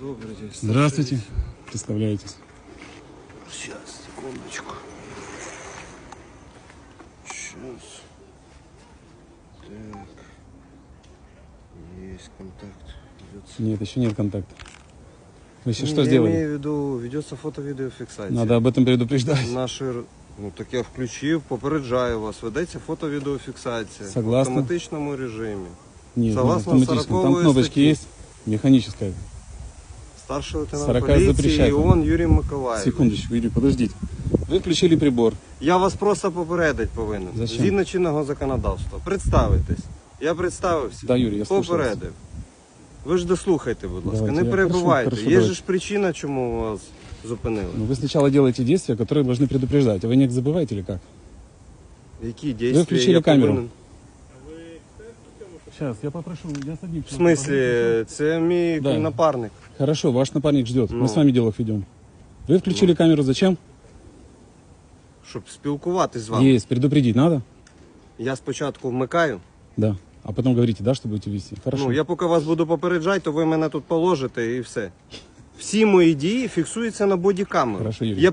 Добрый день. Здравствуйте. Представляетесь. Сейчас, секундочку. Сейчас. Так. Есть контакт. Ведется. Нет, еще нет контакта. Вы сейчас Не, что я сделали? имею в виду, ведется фото-відеофіксація. Надо об этом предупреждать. Наші... р- Ну так я включив, попереджаю вас. Ведеться фото-відеофіксація. Согласна. В автоматичному режимі. Нет, Согласно нет, автоматически. Там 40-й кнопочки статье. есть. Механическая. Старший лейтенант 40 поліції запрещають. Іон Юрій Миколаївич. Секундочку, Юрий, подождите. Вы включили прибор. Я вас просто попередить повинен. Зачем? Згідно чинного законодавства. Представитись. Я представився. Да, Юрій, я слушаю вас. Попередив. Ви ж дослухайте, будь ласка, Давайте, не я- перебувайте. хорошо, хорошо, Є давайте. ж причина, чому вас зупинили. Но вы сначала делаете действия, которые должны предупреждать. А вы не забываете или как? Які дії включили я камеру. повинен? Сейчас, я попрошу, я садик. В смислі, це мій Да. напарник. Хорошо, ваш напарник ждет. Ну. Мы с вами диалог ведем. Вы включили камеру зачем? Щоб спілкуватись з вами. Есть, предупредить надо? Я спочатку вмикаю. Да. А потом говорите, да, что будете вести. Хорошо. Ну, я поки вас буду попереджати, то ви мене тут положите і все. Всі мої дії фіксуються на бодікамеру. Хорошо, Юрій. Я